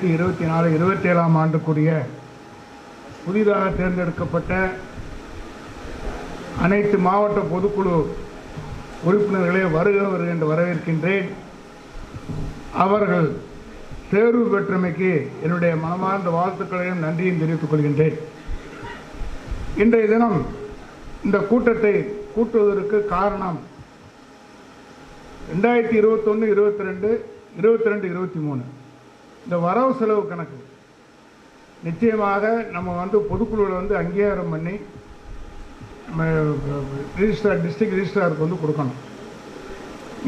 ரெண்டாயிரத்தி இருபத்தி நாலு இருபத்தி ஏழாம் ஆண்டுக்குரிய புதிதாக தேர்ந்தெடுக்கப்பட்ட அனைத்து மாவட்ட பொதுக்குழு உறுப்பினர்களே வருக வருக என்று வரவேற்கின்றேன். அவர்கள் தேர்வு பெற்றமைக்கு என்னுடைய மனமார்ந்த வாழ்த்துக்களையும் நன்றியும் தெரிவித்துக் கொள்கின்றேன். இன்றைய தினம் இந்த கூட்டத்தை கூட்டுவதற்கு காரணம் ரெண்டாயிரத்தி இருபத்தொன்று இருபத்தி ரெண்டு இருபத்தி ரெண்டு இருபத்தி மூணு. இந்த வரவு செலவு கணக்கு. நிச்சயமாக நம்ம வந்து பொதுக்குழுவில் வந்து அங்கீகாரம் பண்ணி ரிஜிஸ்ட்ரார் டிஸ்ட்ரிக்ட் ரிஜிஸ்ட்ராருக்கு வந்து கொடுக்கணும்.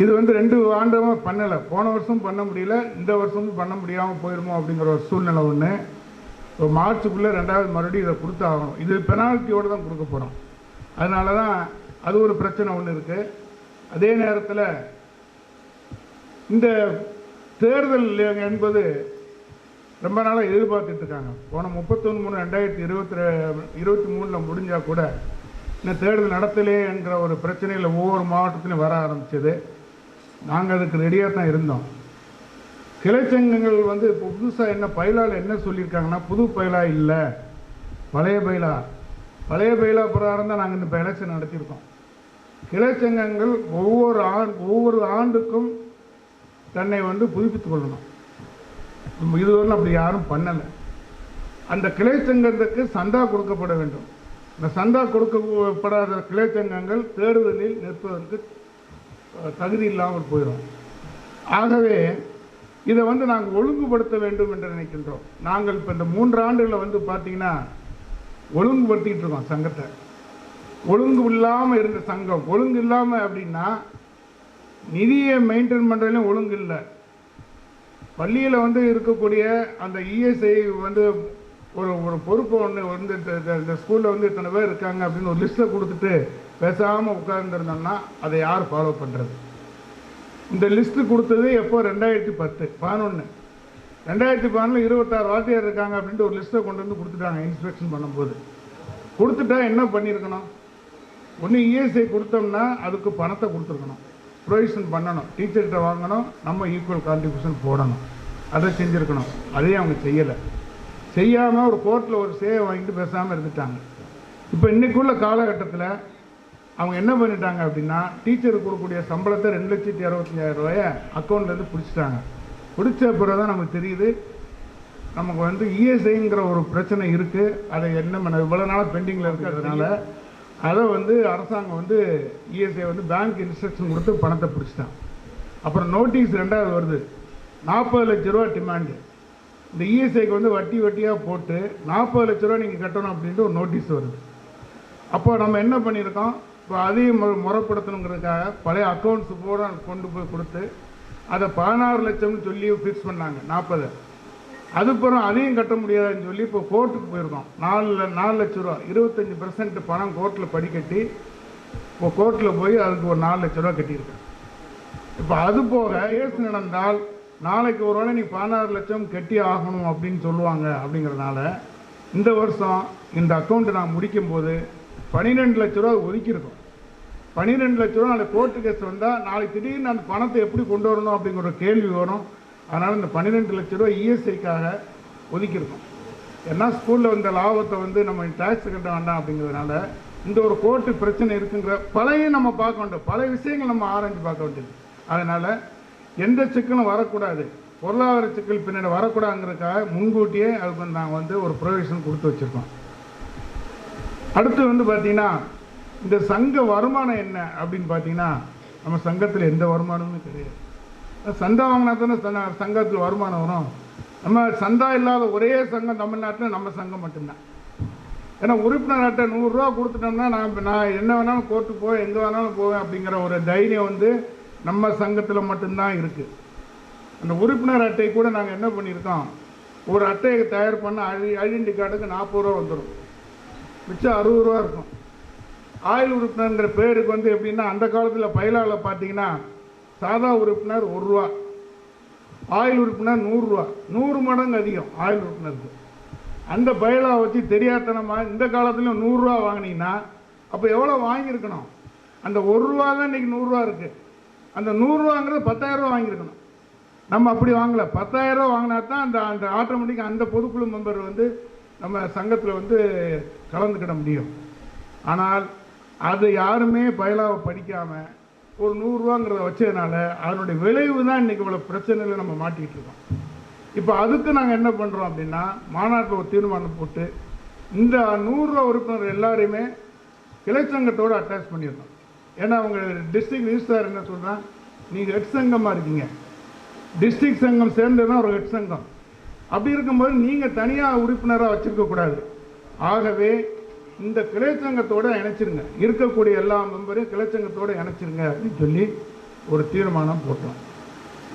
இது வந்து ரெண்டு ஆண்டமாக பண்ணலை. போன வருஷம் பண்ண முடியல இந்த வருஷமும் பண்ண முடியாமல் போயிடுமோ அப்படிங்கிற ஒரு சூழ்நிலை ஒன்று இப்போ மார்ச்சுக்குள்ளே ரெண்டாவது மறுபடியும் இதை கொடுத்து ஆகணும் இது பெனால்ட்டியோடு தான் கொடுக்க போகிறோம் அதனால தான் அது ஒரு பிரச்சனை ஒன்று இருக்குது அதே நேரத்தில் இந்த தேர்தல் என்பது ரொம்ப நாளாக எதிர்பார்த்துட்டு இருக்காங்க. போன முப்பத்தொன்று மூணு ரெண்டாயிரத்தி இருபத்தி இருபத்தி மூணில் முடிஞ்சால் கூட இன்னும் தேர்தல் நடத்தலே என்ற ஒரு பிரச்சனையில் ஒவ்வொரு மாவட்டத்திலும் வர ஆரம்பிச்சது. நாங்கள் அதுக்கு ரெடியாக தான் இருந்தோம். கிளைச்சங்கங்கள் வந்து இப்போ புதுசாக என்ன பயிலால் என்ன சொல்லியிருக்காங்கன்னா புது பயிலா இல்லை பழைய பயிலா? பழைய பயிலா பிரகாரம் தான் நாங்கள் இந்த எலெக்ஷன் நடத்தியிருக்கோம். கிளைச்சங்கங்கள் ஒவ்வொரு ஆண் ஒவ்வொரு ஆண்டுக்கும் தன்னை வந்து புதுப்பித்துக் கொள்ளணும். நம்ம இதுவரை அப்படி யாரும் பண்ணலை. அந்த கிளை சங்கத்துக்கு சந்தா கொடுக்கப்பட வேண்டும். இந்த சந்தா கொடுக்கப்படாத கிளை சங்கங்கள் தேர்தலில் நிற்பதற்கு தகுதி இல்லாமல் போயிடும். ஆகவே இதை வந்து நாங்கள் ஒழுங்குபடுத்த வேண்டும் என்று நினைக்கின்றோம். நாங்கள் இப்போ இந்த மூன்று ஆண்டுகளில் வந்து பார்த்தீங்கன்னா ஒழுங்குபடுத்திக்கிட்டு இருக்கோம் சங்கத்தை. ஒழுங்கு இல்லாமல் இருந்த சங்கம். ஒழுங்கு இல்லாமல் அப்படின்னா நிதியை மெயின்டைன் பண்ணுறதுலையும் ஒழுங்கு இல்லை. பள்ளியில் வந்து இருக்கக்கூடிய அந்த இஎஸ்ஐ வந்து ஒரு ஒரு பொறுப்பு ஒன்று வந்து இந்த- இந்த ஸ்கூலில் வந்து இத்தனை பேர் இருக்காங்க அப்படின்னு ஒரு லிஸ்ட்டை கொடுத்துட்டு பேசாமல் உட்கார்ந்துருந்தோம்னா அதை யார் ஃபாலோ பண்ணுறது இந்த லிஸ்ட்டு கொடுத்தது எப்போ? ரெண்டாயிரத்தி பத்து பதினொன்று ரெண்டாயிரத்தி பதினொன்று இருபத்தாறு வாத்தியார் இருக்காங்க அப்படின்ட்டு ஒரு லிஸ்ட்டை கொண்டு வந்து கொடுத்துட்டாங்க இன்ஸ்பெக்ஷன் பண்ணும்போது. கொடுத்துட்டா என்ன பண்ணியிருக்கணும்? ஒன்று இஎஸ்ஐ கொடுத்தோம்னா அதுக்கு பணத்தை கொடுத்துருக்கணும். ப்ரொவிஷன் பண்ணணும். டீச்சர்கிட்ட வாங்கணும். நம்ம ஈக்குவல் கான்ட்ரிபியூஷன் போடணும். அதை செஞ்சுருக்கணும். அதையும் அவங்க செய்யலை. செய்யாமல் ஒரு கோர்ட்டில் ஒரு சேவை வாங்கிட்டு பேசாமல் இருந்துட்டாங்க. இப்போ இன்றைக்குள்ள காலகட்டத்தில் அவங்க என்ன பண்ணிட்டாங்க அப்படின்னா டீச்சருக்கு கொடுக்கக்கூடிய சம்பளத்தை ரெண்டு லட்சத்தி அறுபத்தஞ்சாயிரம் ரூபாய அக்கௌண்ட்லேருந்து பிடிச்சிட்டாங்க. பிடிச்ச பிறகு தான் நமக்கு தெரியுது நமக்கு வந்து இஎஸ்ஐங்கிற ஒரு பிரச்சனை இருக்குது அதை என்ன பண்ண இவ்வளோ நாளாக பெண்டிங்கில் இருக்கிறதுனால அதை வந்து அரசாங்கம் வந்து இஎஸ்ஐ வந்து பேங்க் இன்ஸ்ட்ரக்ஷன் கொடுத்து பணத்தை பிடிச்சிட்டான். அப்புறம் நோட்டீஸ் ரெண்டாவது வருது. நாற்பது லட்ச ரூபா டிமாண்டு இந்த இஎஸ்ஐக்கு வந்து வட்டி வட்டியாக போட்டு நாற்பது லட்ச ரூபா நீங்கள் கட்டணும் அப்படின்ட்டு ஒரு நோட்டீஸ் வருது. அப்போ நம்ம என்ன பண்ணியிருக்கோம்? இப்போ அதையும் மு- முறைப்படுத்தணுங்கிறதுக்காக பழைய அக்கௌண்ட்ஸ் பூரா கொண்டு போய் கொடுத்து அதை பதினாறு லட்சம்னு சொல்லி ஃபிக்ஸ் பண்ணாங்க. நாற்பது. அதுக்கப்புறம் அதையும் கட்ட முடியாதுன்னு சொல்லி இப்போ கோர்ட்டுக்கு போயிருக்கோம். நாலு நாலு லட்ச ரூபா இருபத்தஞ்சி பர்சன்ட் பணம் கோர்ட்டில் படி கட்டி இப்போ கோர்ட்டில் போய் அதுக்கு ஒரு நாலு லட்ச ரூபா கட்டியிருக்கேன். இப்போ அது போக கேஸ் நடந்தால் நாளைக்கு ஒரு வேளை நீ பதினாறு லட்சம் கட்டி ஆகணும் அப்படின்னு சொல்லுவாங்க அப்படிங்கிறதுனால இந்த வருஷம் இந்த அக்கௌண்ட்டை நான் முடிக்கும் போது பன்னிரெண்டு லட்ச ரூபா ஒதுக்கியிருக்கோம். பன்னிரெண்டு லட்ச ரூபா நாளைக்கு கோர்ட்டு கேஸ் வந்தால் நாளைக்கு திடீர்னு அந்த பணத்தை எப்படி கொண்டு வரணும் அப்படிங்கிற கேள்வி வரும். அதனால் இந்த பன்னிரெண்டு லட்ச ரூபா இஎஸ்ஐக்காக ஒதுக்கியிருக்கோம். ஏன்னா ஸ்கூலில் வந்த லாபத்தை வந்து நம்ம டேக்ஸ் கட்ட வேண்டாம் அப்படிங்கிறதுனால இந்த ஒரு கோர்ட்டு பிரச்சனை இருக்குங்கிற பழைய நம்ம பார்க்க வேண்டும். பல விஷயங்கள் நம்ம ஆராய்ஞ்சு பார்க்க வேண்டியது. அதனால் எந்த சிக்கலும் வரக்கூடாது. பொருளாதார சிக்கல் பின்னாடி வரக்கூடாதுங்கிறதுக்காக முன்கூட்டியே அதுக்கு வந்து நாங்கள் வந்து ஒரு ப்ரொவிஷன் கொடுத்து வச்சுருக்கோம். அடுத்து வந்து பார்த்திங்கன்னா இந்த சங்க வருமானம் என்ன அப்படின்னு பார்த்தீங்கன்னா நம்ம சங்கத்தில் எந்த வருமானமும் கிடையாது. சந்தா வாங்கினா தானே சங்கத்தில் வருமானம் வரும். நம்ம சந்தா இல்லாத ஒரே சங்கம் தமிழ்நாட்டில் நம்ம சங்கம் மட்டும்தான். ஏன்னா உறுப்பினர் அட்டை நூறுரூவா கொடுத்துட்டோம்னா நான் நான் என்ன வேணாலும் கோர்ட்டு போவேன் எங்கே வேணாலும் போவேன் அப்படிங்கிற ஒரு தைரியம் வந்து நம்ம சங்கத்தில் மட்டும்தான் இருக்குது அந்த உறுப்பினர் அட்டை கூட நாங்கள் என்ன பண்ணியிருக்கோம்? ஒரு அட்டையை தயார் பண்ண ஐ ஐடென்டி கார்டுக்கு நாற்பது ரூபா வந்துடும். மிச்சம் அறுபது ரூபா இருக்கும். ஆயுள் உறுப்பினருங்கிற பேருக்கு வந்து எப்படின்னா அந்த காலத்தில் பயிலாவில் பார்த்தீங்கன்னா சாதா உறுப்பினர் ஒரு ரூபா. ஆயுள் உறுப்பினர் நூறுரூவா நூறு மடங்கு அதிகம் ஆயுள் உறுப்பினருக்கு. அந்த பயலாக வச்சு தெரியாதனமாக இந்த காலத்துலையும் நூறுரூவா வாங்கினீங்கன்னா அப்போ எவ்வளோ வாங்கியிருக்கணும்? அந்த ஒரு ரூபா தான் இன்னைக்கு நூறுரூவா இருக்குது அந்த நூறுரூவாங்கிறது பத்தாயிரரூவா வாங்கியிருக்கணும். நம்ம அப்படி வாங்கலை. பத்தாயிரரூவா வாங்கினா தான் அந்த அந்த ஆட்டோமேட்டிக் அந்த பொதுக்குழு மெம்பர் வந்து நம்ம சங்கத்தில் வந்து கலந்துக்கிட முடியும். ஆனால் அது யாருமே பயலாவை படிக்காமல் ஒரு நூறுரூவாங்கிறத வச்சதுனால அதனுடைய விளைவு தான் இன்றைக்கி இவ்வளோ பிரச்சனையில் நம்ம மாட்டிகிட்டு இருக்கோம். இப்போ அதுக்கு நாங்கள் என்ன பண்ணுறோம் அப்படின்னா மாநாட்டில் ஒரு தீர்மானம் போட்டு இந்த நூறுரூவா உறுப்பினர் எல்லாரையுமே கிளைச்சங்கத்தோடு அட்டாச் பண்ணிடணும். ஏன்னா அவங்க டிஸ்ட்ரிக்ட் ரிஜிஸ்டார் என்ன சொல்கிறான் நீங்கள் ஹெட் சங்கமாக இருக்கீங்க. டிஸ்ட்ரிக்ட் சங்கம் சேர்ந்து தான் ஒரு ஹெட் சங்கம். அப்படி இருக்கும்போது நீங்கள் தனியாக உறுப்பினராக வச்சுருக்கக்கூடாது ஆகவே இந்த கிளைச்சங்கத்தோடு இணைச்சிருங்க. இருக்கக்கூடிய எல்லா மெம்பரையும் கிளைச்சங்கத்தோடு இணைச்சிருங்க அப்படின்னு சொல்லி ஒரு தீர்மானம் போட்டோம்.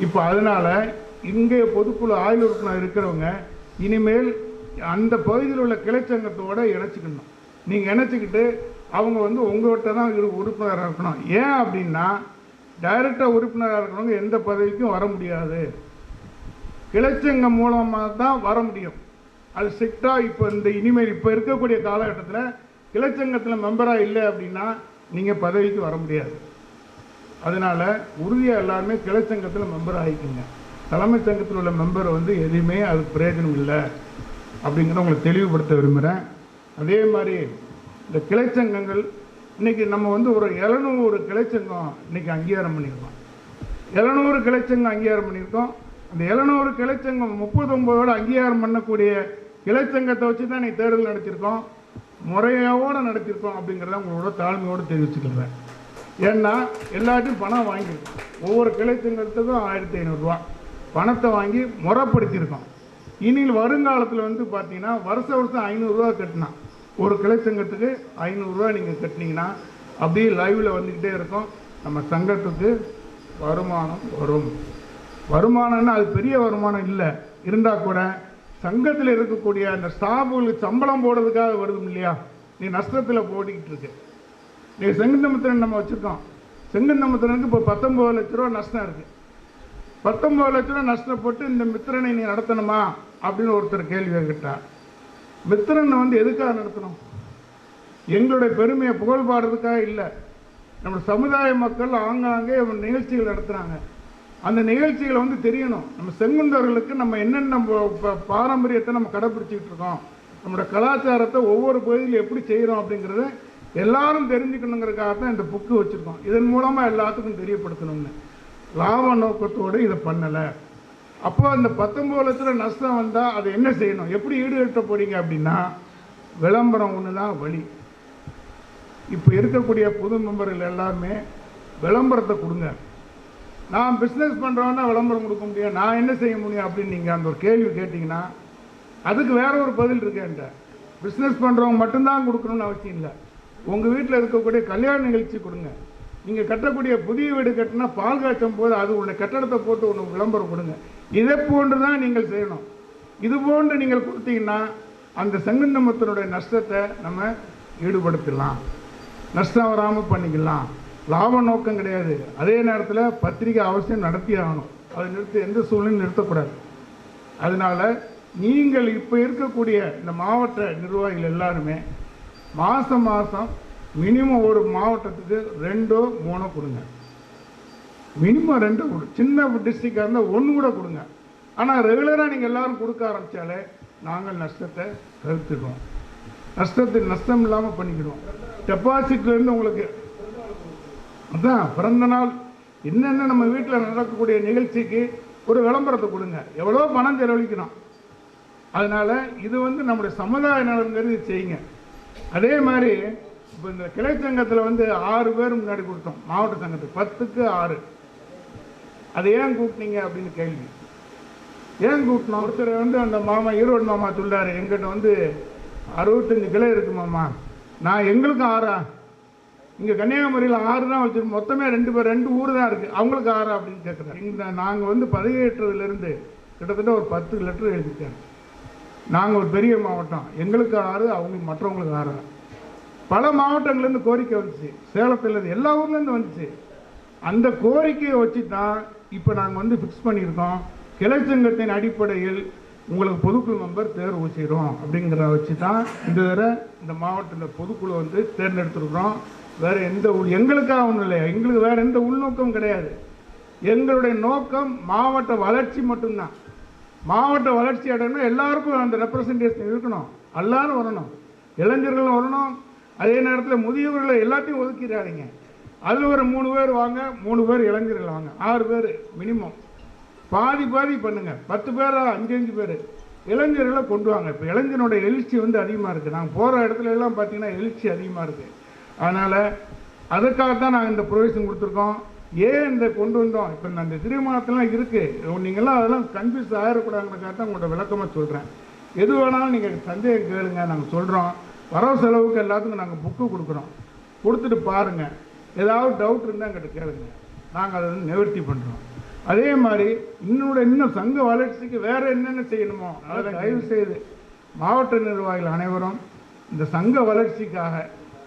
இப்போ அதனால இங்கே பொதுக்குழு ஆயுள் உறுப்பினர் இருக்கிறவங்க இனிமேல் அந்த பகுதியில் உள்ள கிளைச்சங்கத்தோடு இணைச்சிக்கணும். நீங்கள் இணைச்சிக்கிட்டு அவங்க வந்து உங்கள்கிட்ட தான் உறுப்பினராக இருக்கணும். ஏன் அப்படின்னா டைரெக்டாக உறுப்பினராக இருக்கிறவங்க எந்த பதவிக்கும் வர முடியாது. கிளைச்சங்கம் மூலமாக தான் வர முடியும். அது ஸ்ட்ரிக்டாக இப்போ இந்த இனிமேல் இப்போ இருக்கக்கூடிய காலகட்டத்தில் கிளச்சங்கத்தில் மெம்பராக இல்லை அப்படின்னா நீங்கள் பதவிக்கு வர முடியாது. அதனால உறுதியாக எல்லாருமே கிளச்சங்கத்தில் மெம்பர் ஆகிக்குங்க தலைமைச் சங்கத்தில் உள்ள மெம்பர் வந்து எதுவுமே அது பிரயோஜனம் இல்லை அப்படிங்கிறத உங்களுக்கு தெளிவுபடுத்த விரும்புகிறேன் அதே மாதிரி இந்த கிளைச்சங்கங்கள் இன்றைக்கி நம்ம வந்து ஒரு எழுநூறு கிளைச்சங்கம் இன்றைக்கி அங்கீகாரம் பண்ணியிருக்கோம். எழுநூறு கிளைச்சங்கம் அங்கீகாரம் பண்ணியிருக்கோம். அந்த எழுநூறு கிளைச்சங்கம் முப்பத்தொம்போதோடு அங்கீகாரம் பண்ணக்கூடிய கிளைச்சங்கத்தை வச்சு தான் நீ தேர்தல் நடத்தியிருக்கோம். முறையோடு நடத்தியிருக்கோம் அப்படிங்கிறத உங்களோட தாழ்மையோடு தெரிவிச்சுக்கிறேன். ஏன்னா எல்லாத்தையும் பணம் வாங்கியிருக்கோம் ஒவ்வொரு கிளைச்சங்கத்துக்கும் ஆயிரத்தி ஐநூறுரூவா பணத்தை வாங்கி முறைப்படுத்தியிருக்கோம். இனியில் வருங்காலத்தில் வந்து பார்த்தீங்கன்னா வருஷ வருஷம் ஐநூறுரூவா கட்டினா ஒரு கிளைச்சங்கத்துக்கு ஐநூறுரூவா நீங்கள் கட்டினீங்கன்னா அப்படியே லைவில் வந்துக்கிட்டே இருக்கும். நம்ம சங்கத்துக்கு வருமானம் வரும். வருமானம்னா அது பெரிய வருமானம் இல்லை. இருந்தால் கூட சங்கத்தில் இருக்கக்கூடிய அந்த ஸ்டாஃபுகளுக்கு சம்பளம் போடுறதுக்காக வருதும் இல்லையா? நீ நஷ்டத்தில் போடிக்கிட்டு இருக்கு. நீ செங்கந்தமுத்திரன் நம்ம வச்சுருக்கோம். செங்கந்தமுத்திரனுக்கு இப்போ பத்தொம்பது லட்ச ரூபா நஷ்டம் இருக்குது பத்தொம்பது லட்ச ரூபா நஷ்டப்பட்டு இந்த மித்திரனை நீ நடத்தணுமா? அப்படின்னு ஒருத்தர் கேள்வி கேட்டார் மித்திரனை வந்து எதுக்காக நடத்தணும்? எங்களுடைய பெருமையை புகழ் பாடுறதுக்காக இல்லை. நம்ம சமுதாய மக்கள் ஆங்காங்கே நிகழ்ச்சிகள் நடத்துகிறாங்க அந்த நிகழ்ச்சிகளை வந்து தெரியணும். நம்ம செங்குந்தர்களுக்கு நம்ம என்னென்ன நம்ம பாரம்பரியத்தை நம்ம கடைப்பிடிச்சிக்கிட்டு இருக்கோம். நம்மளோட கலாச்சாரத்தை ஒவ்வொரு பகுதியில் எப்படி செய்கிறோம் அப்படிங்கிறத எல்லாரும் தெரிஞ்சுக்கணுங்கிறதுக்காக தான் இந்த புக்கு வச்சுருக்கோம். இதன் மூலமாக எல்லாத்துக்கும் தெரியப்படுத்தணும்னு. லாப நோக்கத்தோடு இதை பண்ணலை. அப்போ அந்த பத்தொம்பது லட்ச நஷ்டம் வந்தால் அதை என்ன செய்யணும்? எப்படி ஈடுகட்ட போறீங்க அப்படின்னா விளம்பரம் ஒன்று தான் வழி. இப்போ இருக்கக்கூடிய புது மெம்பர்கள் எல்லாருமே விளம்பரத்தை கொடுங்க. நான் பிஸ்னஸ் பண்ணுறவன்னா விளம்பரம் கொடுக்க முடியும். நான் என்ன செய்ய முடியும் அப்படின்னு நீங்கள் அந்த ஒரு கேள்வி கேட்டிங்கன்னா அதுக்கு வேற ஒரு பதில் இருக்கு பிஸ்னஸ் பண்ணுறவங்க மட்டும்தான் கொடுக்கணும்னு அவசியம் இல்லை. உங்கள் வீட்டில் இருக்கக்கூடிய கல்யாண நிகழ்ச்சி கொடுங்க. நீங்கள் கட்டக்கூடிய புதிய வீடு கட்டினா பால் காய்ச்சும் போது அது உள்ள கட்டடத்தை போட்டு ஒன்று விளம்பரம் கொடுங்க. இதை போன்று தான் நீங்கள் செய்யணும். இது போன்று நீங்கள் கொடுத்தீங்கன்னா அந்த செங்கந்தமத்தினுடைய நஷ்டத்தை நம்ம ஈடுபடுத்திடலாம். நஷ்டம் வராமல் பண்ணிக்கலாம். லாப நோக்கம் கிடையாது. அதே நேரத்தில் பத்திரிகை அவசியம் நடத்தி ஆகணும் அதை நிறுத்த எந்த சூழ்நிலையும் நிறுத்தக்கூடாது. அதனால நீங்கள் இப்போ இருக்கக்கூடிய இந்த மாவட்ட நிர்வாகிகள் எல்லாருமே மாதம் மாதம் மினிமம் ஒரு மாவட்டத்துக்கு ரெண்டோ மூணோ கொடுங்க. மினிமம் ரெண்டோ கொடு. சின்ன டிஸ்ட்ரிக்டாக இருந்தால் ஒன்று கூட கொடுங்க. ஆனால் ரெகுலராக நீங்கள் எல்லாரும் கொடுக்க ஆரம்பித்தாலே நாங்கள் நஷ்டத்தை தவிர்த்துடுவோம் நஷ்டத்தை நஷ்டம் இல்லாமல் பண்ணிக்கிடுவோம். டெபாசிட்லேருந்து உங்களுக்கு அதான் பிறந்த நாள். என்னென்ன நம்ம வீட்டில் நடக்கக்கூடிய நிகழ்ச்சிக்கு ஒரு விளம்பரத்தை கொடுங்க. எவ்வளோ பணம் செலவழிக்கணும். அதனால் இது வந்து நம்முடைய சமுதாய நலங்கிறது செய்யுங்க. அதே மாதிரி இப்போ இந்த கிளை சங்கத்தில் வந்து ஆறு பேர் முன்னாடி கொடுத்தோம். மாவட்ட சங்கத்துக்கு பத்துக்கு ஆறு. அதை ஏன் கூப்பிட்டீங்க அப்படின்னு கேள்வி. ஏன் கூப்பிட்டோம்? ஒருத்தர் வந்து அந்த மாமா ஈரோடு மாமா சொல்கிறார் எங்கிட்ட வந்து அறுபத்தஞ்சு கிளை இருக்கு மாமா. நான் எங்களுக்கும் ஆறா? இங்கே கன்னியாகுமரியில் ஆறு தான் வச்சுருக்கோம் மொத்தமே ரெண்டு பேர் ரெண்டு ஊர் தான் இருக்குது அவங்களுக்கு ஆறு அப்படின்னு கேட்குறேன் இந்த நாங்கள் வந்து பதவியேற்றதுலேருந்து கிட்டத்தட்ட ஒரு பத்து லெட்டர் எழுதிட்டேன். நாங்கள் ஒரு பெரிய மாவட்டம். எங்களுக்கு ஆறு அவங்களுக்கு மற்றவங்களுக்கு ஆறு. பல மாவட்டங்கள்லேருந்து கோரிக்கை வந்துச்சு. சேலத்துலேருந்து எல்லா ஊர்லேருந்து வந்துச்சு. அந்த கோரிக்கையை வச்சு தான் இப்போ நாங்கள் வந்து ஃபிக்ஸ் பண்ணியிருக்கோம். கிளை சங்கத்தின் அடிப்படையில் உங்களுக்கு பொதுக்குழு மெம்பர் தேர்வு செய்கிறோம் அப்படிங்கிறத வச்சு தான் இந்த தடவை இந்த மாவட்டத்தில் பொதுக்குழு வந்து தேர்ந்தெடுத்துருக்குறோம். வேறு எந்த எங்களுக்காக ஒன்றும் இல்லை எங்களுக்கு வேறு எந்த உள்நோக்கம் கிடையாது. எங்களுடைய நோக்கம் மாவட்ட வளர்ச்சி மட்டும்தான். மாவட்ட வளர்ச்சி அடையணும் எல்லாருக்கும் அந்த ரெப்ரசன்டேஷன் இருக்கணும். எல்லாரும் வரணும். இளைஞர்களும் வரணும். அதே நேரத்தில் முதியவர்களை எல்லாத்தையும் ஒதுக்கிடாதீங்க. அதில் ஒரு மூணு பேர் வாங்க மூணு பேர் இளைஞர்கள் வாங்க. ஆறு பேர் மினிமம் பாதி பாதி பண்ணுங்கள் பத்து பேராக அஞ்சு அஞ்சு பேர். இளைஞர்களை கொண்டு வாங்க. இப்போ இளைஞனுடைய எழுச்சி வந்து அதிகமாக இருக்குது நாங்கள் போகிற இடத்துல எல்லாம் பார்த்தீங்கன்னா எழுச்சி அதிகமாக இருக்குது அதனால் அதுக்காகத்தான் நாங்கள் இந்த ப்ரொவிஷன் கொடுத்துருக்கோம். ஏன் இந்த கொண்டு வந்தோம்? இப்போ இந்த திருமணத்தெல்லாம் இருக்குது நீங்கள்லாம் அதெல்லாம் கன்ஃபியூஸ் ஆகிடக்கூடாதுங்கிறக்காக தான் உங்களோட விளக்கமாக சொல்கிறேன் எது வேணாலும் நீங்கள் சந்தேகம் கேளுங்க நாங்கள் சொல்கிறோம் வரவு செலவுக்கு எல்லாத்துக்கும் நாங்கள் புக்கு கொடுக்குறோம். கொடுத்துட்டு பாருங்கள் ஏதாவது டவுட் இருந்தால் எங்கிட்ட கேளுங்க. நாங்கள் அதை வந்து நிவர்த்தி பண்ணுறோம் அதே மாதிரி இன்னோட இன்னும் சங்க வளர்ச்சிக்கு வேறு என்னென்ன செய்யணுமோ அதை தயவு செய்து மாவட்ட நிர்வாகிகள் அனைவரும் இந்த சங்க வளர்ச்சிக்காக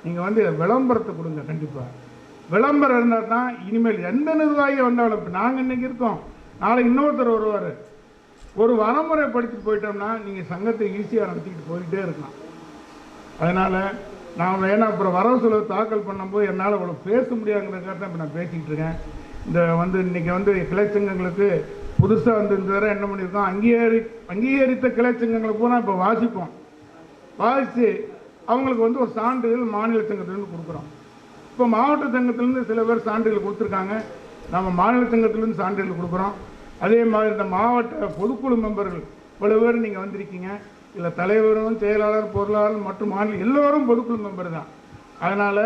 நீங்கள் வந்து விளம்பரத்தை கொடுங்க கண்டிப்பாக விளம்பரம் இருந்தால் தான் இனிமேல் எந்த நிர்வாகி வந்தாலும் இப்போ நாங்கள் இன்றைக்கி இருக்கோம். நாளைக்கு இன்னொருத்தர் வருவார். ஒரு வரமுறை படிச்சுட்டு போயிட்டோம்னா நீங்கள் சங்கத்தை ஈஸியாக நடத்திக்கிட்டு போயிட்டே இருக்கலாம். அதனால் நான் வேணா அப்புறம் வரவு செலவு தாக்கல் பண்ணும்போது என்னால் இவ்வளோ பேச முடியாதுங்கிறதுக்காக தான் இப்போ நான் பேசிக்கிட்டு இருக்கேன். இந்த வந்து இன்றைக்கி வந்து கிளைச்சங்கங்களுக்கு புதுசாக வந்து இந்த தடவை என்ன பண்ணியிருக்கோம்? அங்கீகரி அங்கீகரித்த கிளைச்சங்கங்களை பூரா இப்போ வாசிப்போம். வாசித்து அவங்களுக்கு வந்து ஒரு சான்றிதழ் மாநில சங்கத்திலேருந்து கொடுக்குறோம். இப்போ மாவட்ட சங்கத்திலேருந்து சில பேர் சான்றிதழ் கொடுத்துருக்காங்க. நம்ம மாநில சங்கத்திலேருந்து சான்றிதழ் கொடுக்குறோம். அதே மாதிரி இந்த மாவட்ட பொதுக்குழு மெம்பர்கள் இவ்வளோ பேர் நீங்கள் வந்திருக்கீங்க. இல்லை தலைவரும் செயலாளர் பொருளாளர் மற்றும் மாநில எல்லோரும் பொதுக்குழு மெம்பர் தான். அதனால்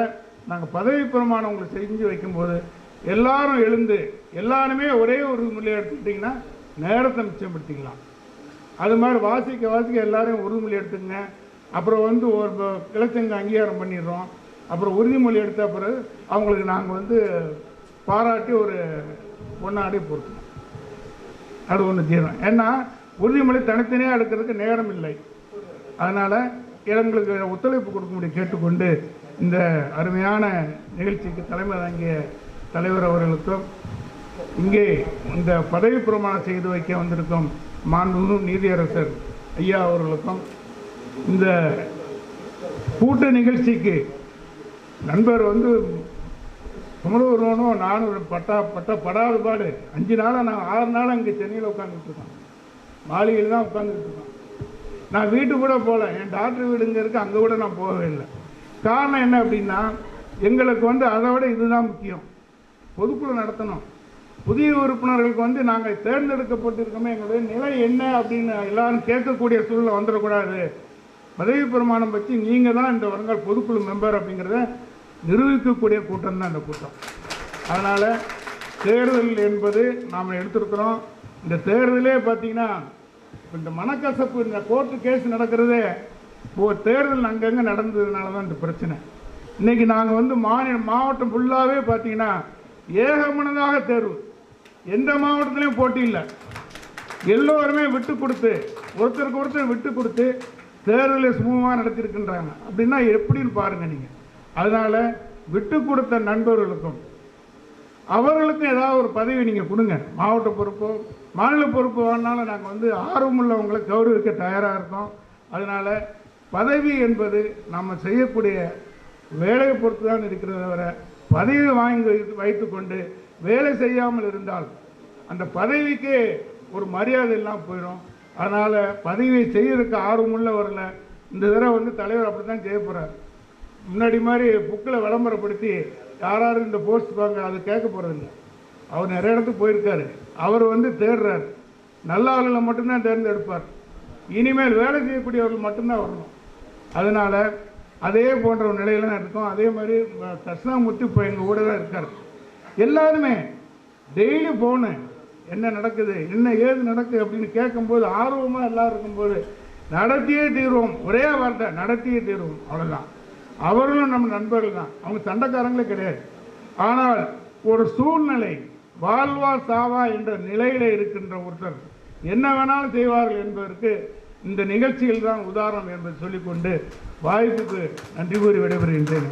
நாங்கள் பதவி பிரமாணம் உங்களுக்கு செஞ்சு வைக்கும்போது எல்லாரும் எழுந்து எல்லாருமே ஒரே ஒரு மொழியை எடுத்துக்கிட்டிங்கன்னா நேரத்தை மிச்சப்படுத்திக்கலாம். அது மாதிரி வாசிக்க வாசிக்க எல்லாரையும் உறுதிமொழி எடுத்துக்கங்க. அப்புறம் வந்து ஒரு ப- அங்கீகாரம் பண்ணிடுறோம். அப்புறம் உறுதிமொழி எடுத்த பிறகு அவங்களுக்கு நாங்கள் வந்து பாராட்டி ஒரு பொன்னாடி பொறுத்தோம் அது ஒன்று தீரும் ஏன்னா உறுதிமொழி தனித்தனியாக எடுக்கிறதுக்கு நேரம் இல்லை. அதனால் எங்களுக்கு ஒத்துழைப்பு கொடுக்கும்படி கேட்டுக்கொண்டு இந்த அருமையான நிகழ்ச்சிக்கு தலைமை தாங்கிய தலைவர் அவர்களுக்கும் இங்கே இந்த பதவி பிரமாணம் செய்து வைக்க வந்திருக்கும் மாண்புமிகு நீதியரசர் ஐயா அவர்களுக்கும் இந்த கூட்ட நிகழ்ச்சிக்கு நண்பர் வந்து குமரவர்மனும் நானும் ஒரு பட்டா பட்ட படாத பாடு. அஞ்சு நாளாக நான் ஆறு நாளாக இங்கே சென்னையில் உட்காந்துட்டு இருக்கோம். மாளிகையில் தான் உட்காந்துட்டு இருக்கோம். நான் வீட்டு கூட போகல என் டாக்டர் வீடு இங்கே அங்கே கூட நான் போகவே இல்லை. காரணம் என்ன அப்படின்னா எங்களுக்கு வந்து அதை விட இதுதான் முக்கியம். பொதுக்குழு நடத்தணும். புதிய உறுப்பினர்களுக்கு வந்து நாங்கள் தேர்ந்தெடுக்கப்பட்டிருக்கோமே எங்களுடைய நிலை என்ன அப்படின்னு எல்லாரும் கேட்கக்கூடிய சூழ்நிலை வந்துடக்கூடாது. பதவி பிரமாணம் பற்றி நீங்கள் தான் இந்த வருங்கால் பொதுக்குழு மெம்பர் அப்படிங்கிறத நிரூபிக்கக்கூடிய கூட்டம் தான் இந்த கூட்டம். அதனால் தேர்தல் என்பது நாம் எடுத்திருக்கிறோம். இந்த தேர்தலே பார்த்தீங்கன்னா இந்த மனக்கசப்பு இந்த கோர்ட்டு கேஸ் நடக்கிறதே ஒரு தேர்தல் அங்கங்கே நடந்ததுனால தான் இந்த பிரச்சனை. இன்றைக்கி நாங்கள் வந்து மாநில மாவட்டம் ஃபுல்லாகவே பார்த்தீங்கன்னா ஏகமனதாக தேர்வு. எந்த மாவட்டத்துலேயும் போட்டி இல்லை. எல்லோருமே விட்டு கொடுத்து ஒருத்தருக்கு ஒருத்தர் விட்டு கொடுத்து தேர்தலை சுமூகமாக நடத்தியிருக்கின்றாங்க அப்படின்னா எப்படின்னு பாருங்கள் நீங்கள் அதனால் விட்டு கொடுத்த நண்பர்களுக்கும் அவர்களுக்கும் ஏதாவது ஒரு பதவி நீங்கள் கொடுங்க. மாவட்ட பொறுப்போ மாநில பொறுப்பு வேணாலும் நாங்கள் வந்து ஆர்வமுள்ளவங்களை கௌரவிக்க தயாராக இருக்கோம். அதனால் பதவி என்பது நம்ம செய்யக்கூடிய வேலையை பொறுத்து தான் இருக்கிறத தவிர பதவி வாங்கி வைத்து- வைத்துக்கொண்டு வேலை செய்யாமல் இருந்தால் அந்த பதவிக்கே ஒரு மரியாதை இல்லாமல் போயிடும் அதனால் பதவியை செய்யறதுக்கு ஆர்வமுள்ளவரில் இந்த தடவை வந்து தலைவர் அப்படி தான் செய்ய போகிறார் முன்னாடி மாதிரி புக்கில் விளம்பரப்படுத்தி யார் யார் இந்த போஸ்ட் வாங்க அது கேட்க போகிறதில்ல அவர் நிறைய இடத்துக்கு போயிருக்காரு. அவர் வந்து தேடுறார். நல்ல ஆளுகளை மட்டும்தான் தேர்ந்தெடுப்பார். இனிமேல் வேலை செய்யக்கூடியவர்கள் மட்டும்தான் வரணும். அதனால் அதே போன்ற ஒரு நிலையில தான் இருக்கோம். அதே மாதிரி அஹ், இப்போ எங்கள் கூட தான் இருக்கார். எல்லாருமே டெய்லி போனேன் என்ன நடக்குது? என்ன ஏது நடக்குது அப்படின்னு கேட்கும்போது ஆர்வமாக எல்லாம் இருக்கும்போது நடத்தியே தீர்வோம். ஒரே வார்த்தை நடத்தியே தீர்வோம். அவ்வளோதான் அவர்களும் நம்ம நண்பர்கள் தான். அவங்க சண்டைக்காரங்களே கிடையாது. ஆனால் ஒரு சூழ்நிலை வாழ்வா சாவா என்ற நிலையில் இருக்கின்ற ஒருத்தர் என்ன வேணாலும் செய்வார்கள் என்பதற்கு இந்த நிகழ்ச்சியில் தான் உதாரணம் என்பதை சொல்லிக்கொண்டு வாய்ப்புக்கு நன்றி கூறி விடைபெறுகின்றேன்.